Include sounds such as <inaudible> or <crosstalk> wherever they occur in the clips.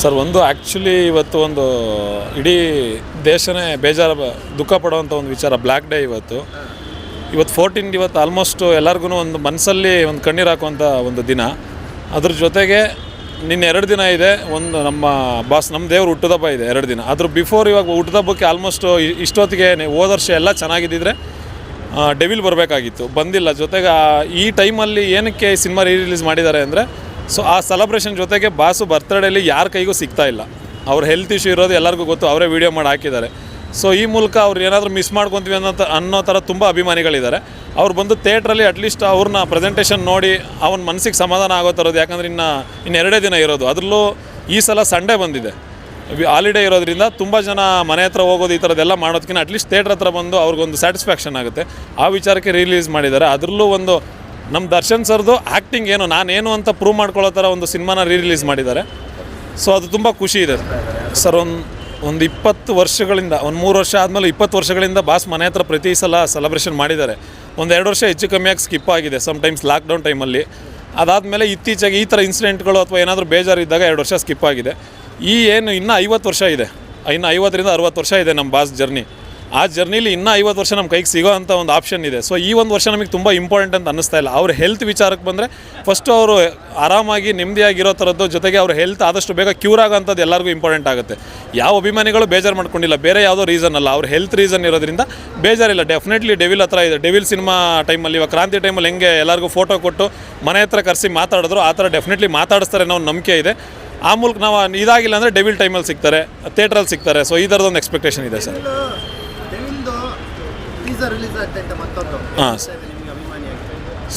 Sir, ಒಂದು actually ಇವತ್ತು ಒಂದು ಇಡೀ ದೇಶನೇ ಬೇಜಾರ ದುಃಖ ಪಡುವಂಥ ಒಂದು ವಿಚಾರ ಬ್ಲ್ಯಾಕ್ ಡೇ ಇವತ್ತು. ಇವತ್ತು ಫೋರ್ಟೀನ್ ಇವತ್ತು ಆಲ್ಮೋಸ್ಟ್ ಎಲ್ಲರಿಗೂ ಒಂದು ಮನಸ್ಸಲ್ಲಿ ಒಂದು ಕಣ್ಣೀರು ಹಾಕುವಂಥ ಒಂದು ದಿನ. ಅದ್ರ ಜೊತೆಗೆ ನಿನ್ನ ಎರಡು ದಿನ ಇದೆ, ಒಂದು ನಮ್ಮ ಬಾಸ್ ನಮ್ಮ ದೇವ್ರು ಹುಟ್ಟುದಬ್ಬ ಇದೆ ಎರಡು ದಿನ. ಅದ್ರ ಬಿಫೋರ್ ಇವಾಗ ಹುಟ್ಟುದಬ್ಬಕ್ಕೆ ಆಲ್ಮೋಸ್ಟ್ ಇಷ್ಟೊತ್ತಿಗೆ ಹೋದ ವರ್ಷ ಎಲ್ಲ ಚೆನ್ನಾಗಿದ್ದಿದ್ರೆ ಡೆವಿಲ್ ಬರಬೇಕಾಗಿತ್ತು. ಬಂದಿಲ್ಲ. ಜೊತೆಗೆ ಈ ಟೈಮಲ್ಲಿ ಏನಕ್ಕೆ ಸಿನಿಮಾ ರೀ ರಿಲೀಸ್ ಮಾಡಿದ್ದಾರೆ ಅಂದರೆ ಸೊ ಆ ಸೆಲೆಬ್ರೇಷನ್ ಜೊತೆಗೆ ಬಾಸು ಬರ್ತಡೇಲಿ ಯಾರ ಕೈಗೂ ಸಿಗ್ತಾ ಇಲ್ಲ. ಅವ್ರ ಹೆಲ್ತ್ ಇಶ್ಯೂ ಇರೋದು ಎಲ್ಲರಿಗೂ ಗೊತ್ತು, ಅವರೇ ವೀಡಿಯೋ ಮಾಡಿ ಹಾಕಿದ್ದಾರೆ. ಸೊ ಈ ಮೂಲಕ ಅವ್ರು ಏನಾದರೂ ಮಿಸ್ ಮಾಡ್ಕೊತೀವಿ ಅನ್ನೋ ಅನ್ನೋ ಥರ ತುಂಬ ಅಭಿಮಾನಿಗಳಿದ್ದಾರೆ. ಅವ್ರು ಬಂದು ಥಿಯೇಟ್ರಲ್ಲಿ ಅಟ್ಲೀಸ್ಟ್ ಅವ್ರನ್ನ ಪ್ರೆಸೆಂಟೇಷನ್ ನೋಡಿ ಅವನ ಮನಸ್ಸಿಗೆ ಸಮಾಧಾನ ಆಗೋ ಥರದ್ದು, ಯಾಕಂದರೆ ಇನ್ನು ಇನ್ನು ಎರಡೇ ದಿನ ಇರೋದು. ಅದರಲ್ಲೂ ಈ ಸಲ ಸಂಡೇ ಬಂದಿದೆ. ಹಾಲಿಡೇ ಇರೋದ್ರಿಂದ ತುಂಬ ಜನ ಮನೆ ಹತ್ರ ಹೋಗೋದು ಈ ಥರದ್ದೆಲ್ಲ ಮಾಡೋದಕ್ಕಿಂತ ಅಟ್ಲೀಸ್ಟ್ ಥಿಯೇಟ್ರ್ ಹತ್ರ ಬಂದು ಅವ್ರಿಗೊಂದು ಸ್ಯಾಟಿಸ್ಫ್ಯಾಕ್ಷನ್ ಆಗುತ್ತೆ. ಆ ವಿಚಾರಕ್ಕೆ ರಿಲೀಸ್ ಮಾಡಿದ್ದಾರೆ. ಅದರಲ್ಲೂ ಒಂದು ನಮ್ಮ ದರ್ಶನ್ ಸರ್ದು ಆ್ಯಕ್ಟಿಂಗ್ ಏನು, ನಾನೇನು ಅಂತ ಪ್ರೂವ್ ಮಾಡ್ಕೊಳ್ಳೋ ಥರ ಒಂದು ಸಿನಿಮಾನ ರೀ ರಿಲೀಸ್ ಮಾಡಿದ್ದಾರೆ. ಸೊ ಅದು ತುಂಬ ಖುಷಿ ಇದೆ. ಸರ್ ಒಂದು ಒಂದು ಇಪ್ಪತ್ತು ವರ್ಷಗಳಿಂದ, ಒಂದು ಮೂರು ವರ್ಷ ಆದಮೇಲೆ ಇಪ್ಪತ್ತು ವರ್ಷಗಳಿಂದ ಬಾಸ್ ಮನೆ ಹತ್ರ ಪ್ರತಿ ಸಲ ಸೆಲೆಬ್ರೇಷನ್ ಮಾಡಿದ್ದಾರೆ. ಒಂದು ಎರಡು ವರ್ಷ ಹೆಚ್ಚು ಕಮ್ಮಿಯಾಗಿ ಸ್ಕಿಪ್ ಆಗಿದೆ ಸಮ್ಟೈಮ್ಸ್ ಲಾಕ್ಡೌನ್ ಟೈಮಲ್ಲಿ ಅದಾದಮೇಲೆ ಇತ್ತೀಚೆಗೆ ಈ ಥರ ಇನ್ಸಿಡೆಂಟ್ಗಳು ಅಥವಾ ಏನಾದರೂ ಬೇಜಾರಿದ್ದಾಗ ಎರಡು ವರ್ಷ ಸ್ಕಿಪ್ ಆಗಿದೆ. ಈ ಏನು ಇನ್ನೂ ಐವತ್ತು ವರ್ಷ ಇದೆ. ಇನ್ನು ಐವತ್ತರಿಂದ ಅರುವತ್ತು ವರ್ಷ ಇದೆ ನಮ್ಮ ಬಾಸ್ ಜರ್ನಿ ಆ ಜರ್ನಿಲಿ ಇನ್ನೂ ಐವತ್ತು ವರ್ಷ ನಮ್ಮ ಕೈಗೆ ಸಿಗೋ ಅಂಥ ಒಂದು ಆಪ್ಷನ್ ಇದೆ. ಸೊ ಈ ಒಂದು ವರ್ಷ ನಮಗೆ ತುಂಬ ಇಂಪಾರ್ಟೆಂಟ್ ಅಂತ ಅನ್ನಿಸ್ತಾ ಇಲ್ಲ. ಅವ್ರ ಹೆಲ್ತ್ ವಿಚಾರಕ್ಕೆ ಬಂದರೆ ಫಸ್ಟು ಅವರು ಆರಾಮಾಗಿ, ನೆಮ್ಮದಿಯಾಗಿರೋ ಥರದ್ದು ಜೊತೆಗೆ ಅವ್ರ ಹೆಲ್ತ್ ಆದಷ್ಟು ಬೇಗ ಕ್ಯೂರ್ ಆಗೋಂಥದ್ದು ಎಲ್ಲರಿಗೂ ಇಂಪಾರ್ಟೆಂಟ್ ಆಗುತ್ತೆ. ಯಾವ ಅಭಿಮಾನಿಗಳು ಬೇಜಾರು ಮಾಡ್ಕೊಂಡಿಲ್ಲ. ಬೇರೆ ಯಾವುದೋ ರೀಸನ್ ಅಲ್ಲ. ಅವ್ರ ಹೆಲ್ತ್ ರೀಸನ್ ಇರೋದ್ರಿಂದ ಬೇಜಾರಿಲ್ಲ. ಡೆಫಿನೆಟ್ಲಿ ಡೆವಿಲ್ ಹತ್ರ ಇದೆ. ಡೆವಿಲ್ ಸಿನಿಮಾ ಟೈಮಲ್ಲಿ ಇವಾಗ ಕ್ರಾಂತಿ ಟೈಮಲ್ಲಿ ಹೆಂಗೆ ಎಲ್ಲರಿಗೂ ಫೋಟೋ ಕೊಟ್ಟು ಮನೆ ಹತ್ರ ಕರೆಸಿ ಮಾತಾಡಿದ್ರು, ಆ ಥರ ಡೆಫಿನೆಟ್ಲಿ ಮಾತಾಡಿಸ್ತಾರೆ ಅನ್ನೋ ನಂಬಿಕೆ ಇದೆ. ಆ ಮೂಲಕ ನಾವು ಇದಾಗಿಲ್ಲ ಅಂದರೆ ಡೆವಿಲ್ ಟೈಮಲ್ಲಿ ಸಿಗ್ತಾರೆ ಥಿಯೇಟ್ರಲ್ಲಿ ಸಿಗ್ತಾರೆ. ಸೊ ಈ ಥರದೊಂದು ಎಕ್ಸ್ಪೆಕ್ಟೇಷನ್ ಇದೆ ಸರ್. ಟೀಸರ್ ಹಾಂ. ನಿಮಗೆ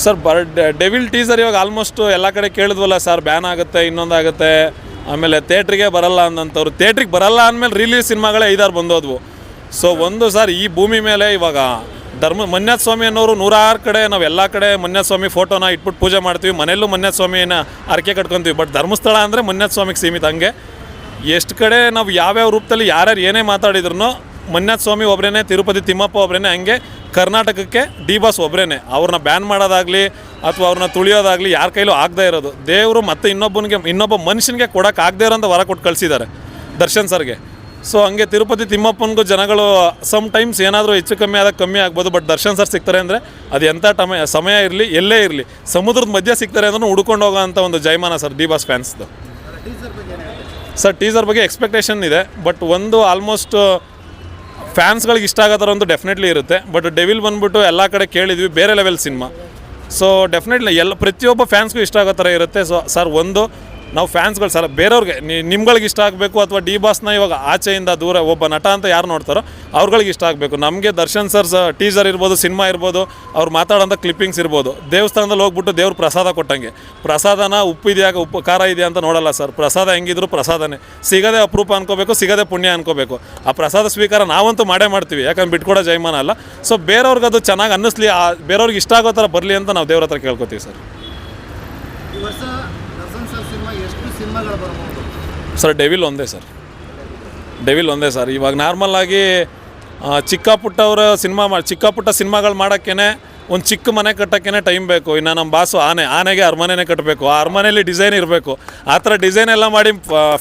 ಸರ್, ಬರ್ ಡೆವಿಲ್ ಟೀಸರ್ ಇವಾಗ ಆಲ್ಮೋಸ್ಟ್ ಎಲ್ಲ ಕಡೆ ಕೇಳಿದ್ವಲ್ಲ ಸರ್ ಬ್ಯಾನ್ ಆಗುತ್ತೆ ಇನ್ನೊಂದಾಗುತ್ತೆ ಆಮೇಲೆ ಥಿಯೇಟ್ರಿಗೆ ಬರಲ್ಲ ಅಂದಂಥವ್ರು ಥಿಯೇಟ್ರಿಗೆ ಬರಲ್ಲ ಅಂದಮೇಲೆ ರಿಲೀಸ್ ಸಿನಿಮಾಗಳೇ ಐದಾರು ಬಂದೋದ್ವು. ಸೊ ಒಂದು ಸರ್, ಈ ಭೂಮಿ ಮೇಲೆ ಇವಾಗ ಧರ್ಮ ಮಂಜಾಥ ಸ್ವಾಮಿ ಅನ್ನೋರು ನೂರಾರು ಕಡೆ, ನಾವು ಎಲ್ಲ ಕಡೆ ಮಂಜಾಥ ಸ್ವಾಮಿ ಫೋಟೋನ ಇಟ್ಬಿಟ್ಟು ಪೂಜೆ ಮಾಡ್ತೀವಿ, ಮನೆಯಲ್ಲೂ ಮಂಜಾಥ ಸ್ವಾಮಿನ ಅರಕೆ ಕಟ್ಕೊತೀವಿ. ಬಟ್ ಧರ್ಮಸ್ಥಳ ಅಂದರೆ ಮಂಜಾಥ ಸ್ವಾಮಿಗೆ ಸೀಮಿತ ಹಂಗೆ. ಎಷ್ಟು ಕಡೆ ನಾವು ಯಾವ್ಯಾವ ರೂಪದಲ್ಲಿ ಯಾರ್ಯಾರು ಏನೇ ಮಾತಾಡಿದ್ರು ಮಂಜಾಥ ಸ್ವಾಮಿ ಒಬ್ಬರೇ ತಿರುಪತಿ ತಿಮ್ಮಪ್ಪ ಒಬ್ಬರೇ ಹಂಗೆ ಕರ್ನಾಟಕಕ್ಕೆ ಡಿ ಬಾಸ್ ಒಬ್ಬರೇ ಅವ್ರನ್ನ ಬ್ಯಾನ್ ಮಾಡೋದಾಗಲಿ ಅಥವಾ ಅವ್ರನ್ನ ತುಳಿಯೋದಾಗಲಿ ಯಾರ ಕೈಲೂ ಆಗದೇ ಇರೋದು. ದೇವರು ಮತ್ತೆ ಇನ್ನೊಬ್ಬನಿಗೆ ಇನ್ನೊಬ್ಬ ಮನುಷ್ಯನಿಗೆ ಕೊಡೋಕೆ ಆಗದೇ ಇರೋಂಥ ವರ ಕೊಟ್ಟು ಕಳಿಸಿದ್ದಾರೆ ದರ್ಶನ್ ಸರ್ಗೆ. ಸೊ ಹಂಗೆ ತಿರುಪತಿ ತಿಮ್ಮಪ್ಪನಿಗೂ ಜನಗಳು ಸಮ್ ಟೈಮ್ಸ್ ಏನಾದರೂ ಹೆಚ್ಚು ಕಮ್ಮಿ ಆದಾಗ ಕಮ್ಮಿ ಆಗ್ಬೋದು ಬಟ್ ದರ್ಶನ್ ಸರ್ ಸಿಗ್ತಾರೆ ಅಂದರೆ ಅದು ಎಂಥ ಟಮ ಸಮಯ ಇರಲಿ ಎಲ್ಲೇ ಇರಲಿ ಸಮುದ್ರದ ಮಧ್ಯೆ ಸಿಗ್ತಾರೆ ಅಂದ್ರೂ ಹುಡ್ಕೊಂಡು ಹೋಗೋ ಅಂಥ ಒಂದು ಜಯಮಾನ ಸರ್ ಡಿ ಬಾಸ್ ಫ್ಯಾನ್ಸ್ದು ಸರ್ ಟೀಸರ್ ಬಗ್ಗೆ ಎಕ್ಸ್ಪೆಕ್ಟೇಷನ್ ಇದೆ ಬಟ್ ಒಂದು ಆಲ್ಮೋಸ್ಟ್ ಫ್ಯಾನ್ಸ್ಗಳಿಗೆ ಇಷ್ಟ ಆಗೋ ಥರ ಒಂದು ಡೆಫಿನೆಟ್ಲಿ ಇರುತ್ತೆ. ಬಟ್ ಡೆವಿಲ್ ಬಂದ್ಬಿಟ್ಟು ಎಲ್ಲ ಕಡೆ ಕೇಳಿದ್ವಿ, ಬೇರೆ ಲೆವೆಲ್ ಸಿನಿಮಾ ಸೊ ಡೆಫಿನೆಟ್ಲಿ ಎಲ್ಲ ಪ್ರತಿಯೊಬ್ಬ ಫ್ಯಾನ್ಸ್ಗೂ ಇಷ್ಟ ಆಗೋ ಥರ ಇರುತ್ತೆ. ಸೊ ಸರ್ ಒಂದು ನಾವು ಫ್ಯಾನ್ಸ್ಗಳು ಸಲ ಬೇರೆಯವ್ರಿಗೆ ನಿಮ್ಗಳಿಗೆ ಇಷ್ಟ ಆಗಬೇಕು ಅಥವಾ ಡಿ ಬಾಸ್ನ ಇವಾಗ ಆಚೆಯಿಂದ ದೂರ ಒಬ್ಬ ನಟ ಅಂತ ಯಾರು ನೋಡ್ತಾರೋ, ಅವ್ರುಗಳಿಗೆ ಇಷ್ಟ ಆಗಬೇಕು. ನಮಗೆ ದರ್ಶನ್ ಸರ್ ಟೀಸರ್ ಇರ್ಬೋದು, ಸಿನಿಮಾ ಇರ್ಬೋದು, ಅವ್ರು ಮಾತಾಡೋಂಥ ಕ್ಲಿಪ್ಪಿಂಗ್ಸ್ ಇರ್ಬೋದು. ದೇವಸ್ಥಾನದಲ್ಲಿ ಹೋಗ್ಬಿಟ್ಟು ದೇವ್ರ ಪ್ರಸಾದ ಕೊಟ್ಟಂಗೆ. ಪ್ರಸಾದನ ಉಪ್ಪು ಇದೆಯಾ, ಉಪ್ಪು ಖಾರ ಇದೆಯಾ ಅಂತ ನೋಡಲ್ಲ ಸರ್. ಪ್ರಸಾದ ಹೆಂಗಿದ್ರು ಪ್ರಸಾದನೇ. ಸಿಗದೆ ಅಪರೂಪ ಅನ್ಕೋಬೇಕು, ಸಿಗದೆ ಪುಣ್ಯ ಅನ್ಕೋಬೇಕು. ಆ ಪ್ರಸಾದ ಸ್ವೀಕಾರ ನಾವಂತೂ ಮಾಡೇ ಮಾಡ್ತೀವಿ. ಯಾಕಂದ್ರೆ ಬಿಟ್ಕೊಡೋ ಜೈಮಾನ ಅಲ್ಲ. ಸೊ ಬೇರೆಯವ್ರಿಗೆ ಅದು ಚೆನ್ನಾಗಿ ಅನ್ನಿಸ್ಲಿ, ಆ ಬೇರೆಯವ್ರಿಗೆ ಇಷ್ಟ ಆಗೋ ಥರ ಬರಲಿ ಅಂತ ನಾವು ದೇವ್ರ ಹತ್ರ ಕೇಳ್ಕೊತೀವಿ ಸರ್. ಈ ವರ್ಷ ಸಿನಿಮಾಗಳು ಬರ್ಬೋದು. ಸರ್ ಡೆವಿಲ್ ಒಂದೇ ಸರ್. ಡೆವಿಲ್ ಒಂದೇ ಸರ್. ಇವಾಗ ನಾರ್ಮಲ್ ಆಗಿ ಆ, ಚಿಕ್ಕ ಪುಟ್ಟವ್ರ ಸಿನಿಮಾ ಮಾಡಿ ಚಿಕ್ಕ ಪುಟ್ಟ ಸಿನಿಮಾಗಳು ಮಾಡೋಕ್ಕೇ ಒಂದು ಚಿಕ್ಕ ಮನೆ ಕಟ್ಟೋಕ್ಕೇ ಟೈಮ್ ಬೇಕು. ಇನ್ನು ನಮ್ಮ ಬಾಸು ಆನೆ ಆನೆಗೆ ಅರಮನೆನೇ ಕಟ್ಟಬೇಕು ಆ ಅರಮನೆಯಲ್ಲಿ ಡಿಸೈನ್ ಇರಬೇಕು. ಆ ಥರ ಡಿಸೈನ್ ಎಲ್ಲ ಮಾಡಿ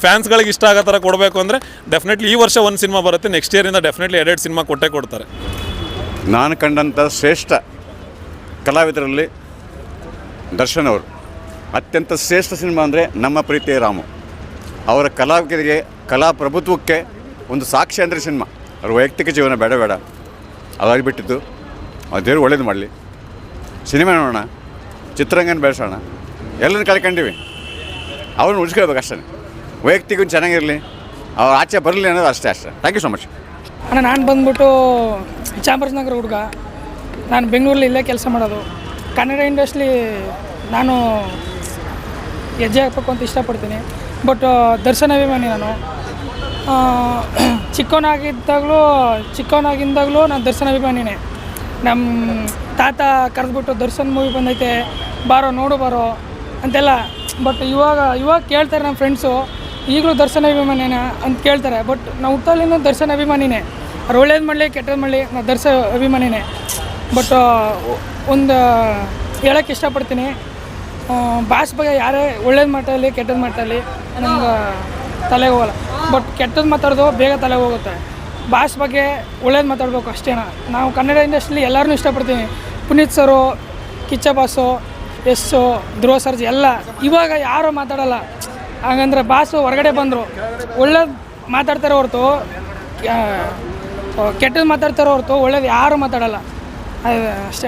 ಫ್ಯಾನ್ಸ್ಗಳಿಗೆ ಇಷ್ಟ ಆಗೋ ಥರ ಕೊಡಬೇಕು ಅಂದರೆ ಡೆಫಿನೆಟ್ಲಿ ಈ ವರ್ಷ ಒಂದು ಸಿನಿಮಾ ಬರುತ್ತೆ. ನೆಕ್ಸ್ಟ್ ಇಯರಿಂದ ಡೆಫಿನೆಟ್ಲಿ ಎರಡೆರಡು ಸಿನಿಮಾ ಕೊಟ್ಟೇ ಕೊಡ್ತಾರೆ. ನಾನು ಕಂಡಂಥ ಶ್ರೇಷ್ಠ ಕಲಾವಿದರಲ್ಲಿ ದರ್ಶನ್ ಅವರು. ಅತ್ಯಂತ ಶ್ರೇಷ್ಠ ಸಿನಿಮಾ ಅಂದರೆ ನಮ್ಮ ಪ್ರೀತಿಯ ರಾಮು. ಅವರ ಕಲಾವಿದರಿಗೆ, ಕಲಾ ಪ್ರಭುತ್ವಕ್ಕೆ ಒಂದು ಸಾಕ್ಷಿ ಅಂದರೆ ಸಿನಿಮಾ. ಅವ್ರ ವೈಯಕ್ತಿಕ ಜೀವನ ಬೇಡ ಬೇಡ. ಅದಾಗಿ ಬಿಟ್ಟಿದ್ದು. ಅವ್ರು ದೇವ್ರು ಒಳ್ಳೇದು ಮಾಡಲಿ. ಸಿನಿಮಾ ನೋಡೋಣ. ಚಿತ್ರರಂಗನ ಬೆಳೆಸೋಣ. ಎಲ್ಲರೂ ಕಳ್ಕೊಂಡಿವಿ. ಅವ್ರನ್ನ ಉಳಿಸ್ಕೊಳ್ಬೇಕು ಅಷ್ಟೇ ವೈಯಕ್ತಿಕ ಚೆನ್ನಾಗಿರಲಿ. ಅವ್ರು ಆಚೆ ಬರಲಿ ಅನ್ನೋದು ಅಷ್ಟೇ ಅಷ್ಟೇ. ಥ್ಯಾಂಕ್ ಯು ಸೊ ಮಚ್ ಅಣ್ಣ, ನಾನು ಬಂದ್ಬಿಟ್ಟು ಚಾಮರಾಜನಗರ ಹುಡುಗ. ನಾನು ಬೆಂಗಳೂರಲ್ಲಿ ಇಲ್ಲೇ ಕೆಲಸ ಮಾಡೋದು. ಕನ್ನಡ ಇಂಡಸ್ಟ್ರಿ ನಾನು ಹೆಜ್ಜೆ ಹಾಕ್ಬೇಕು ಅಂತ ಇಷ್ಟಪಡ್ತೀನಿ ಬಟ್ ದರ್ಶನ ಅಭಿಮಾನಿ ನಾನು. ಚಿಕ್ಕವನಾಗಿದ್ದಾಗಲೂ <clears throat> ಚಿಕ್ಕವನಾಗಿದ್ದಾಗಲೂ ನಾನು ದರ್ಶನ ಅಭಿಮಾನಿನೇ. ನಮ್ಮ ತಾತ ಕರೆದ್ಬಿಟ್ಟು ದರ್ಶನ್ ಮೂವಿ ಬಂದೈತೆ, ಬಾರೋ, ನೋಡು ಬಾರೋ, ಅಂತೆಲ್ಲ. ಬಟ್ ಇವಾಗ ಇವಾಗ ಕೇಳ್ತಾರೆ ನಮ್ಮ ಫ್ರೆಂಡ್ಸು ಈಗಲೂ ದರ್ಶನ ಅಭಿಮಾನಿನ ಅಂತ ಕೇಳ್ತಾರೆ. ಬಟ್ ನಾವು ಹುಟ್ಟಲಿಂದ ದರ್ಶನ ಅಭಿಮಾನಿನೇ. ಅವ್ರು ಒಳ್ಳೇದು ಮಾಡಲಿ ಕೆಟ್ಟದ್ದು ಮಾಡಲಿ ನಾನು ದರ್ಶ ಅಭಿಮಾನಿನೇ. ಬಟ್ ಒಂದು ಹೇಳೋಕ್ಕೆ ಇಷ್ಟಪಡ್ತೀನಿ. ಭಾಷೆ ಬಗ್ಗೆ ಯಾರೇ ಒಳ್ಳೇದು ಮಾತಾಡಲಿ ಕೆಟ್ಟದ್ದು ಮಾತಾಡಲಿ ನಮ್ಗೆ ತಲೆಗೆ ಹೋಗಲ್ಲ. ಬಟ್ ಕೆಟ್ಟದ್ದು ಮಾತಾಡೋದು ಬೇಗ ತಲೆಗೆ ಹೋಗುತ್ತೆ. ಭಾಷೆ ಬಗ್ಗೆ ಒಳ್ಳೇದು ಮಾತಾಡಬೇಕು ಅಷ್ಟೇನ ನಾವು ಕನ್ನಡ ಇಂಡಸ್ಟ್ರಿಲಿ ಎಲ್ಲರನ್ನೂ ಇಷ್ಟಪಡ್ತೀನಿ. Puneeth sir Kichcha boss yes, Dhruva Sarji ಎಲ್ಲ ಇವಾಗ ಯಾರೂ ಮಾತಾಡಲ್ಲ. ಹಾಗಂದ್ರೆ ಬಾಸು ಹೊರಗಡೆ ಬಂದರು. ಒಳ್ಳೇದು ಮಾತಾಡ್ತಾರೆ ಹೊರತು ಕೆಟ್ಟದ್ದು ಮಾತಾಡ್ತಾರೋ ಹೊರತು ಒಳ್ಳೇದು ಯಾರೂ ಮಾತಾಡಲ್ಲ. ಅಷ್ಟೇ.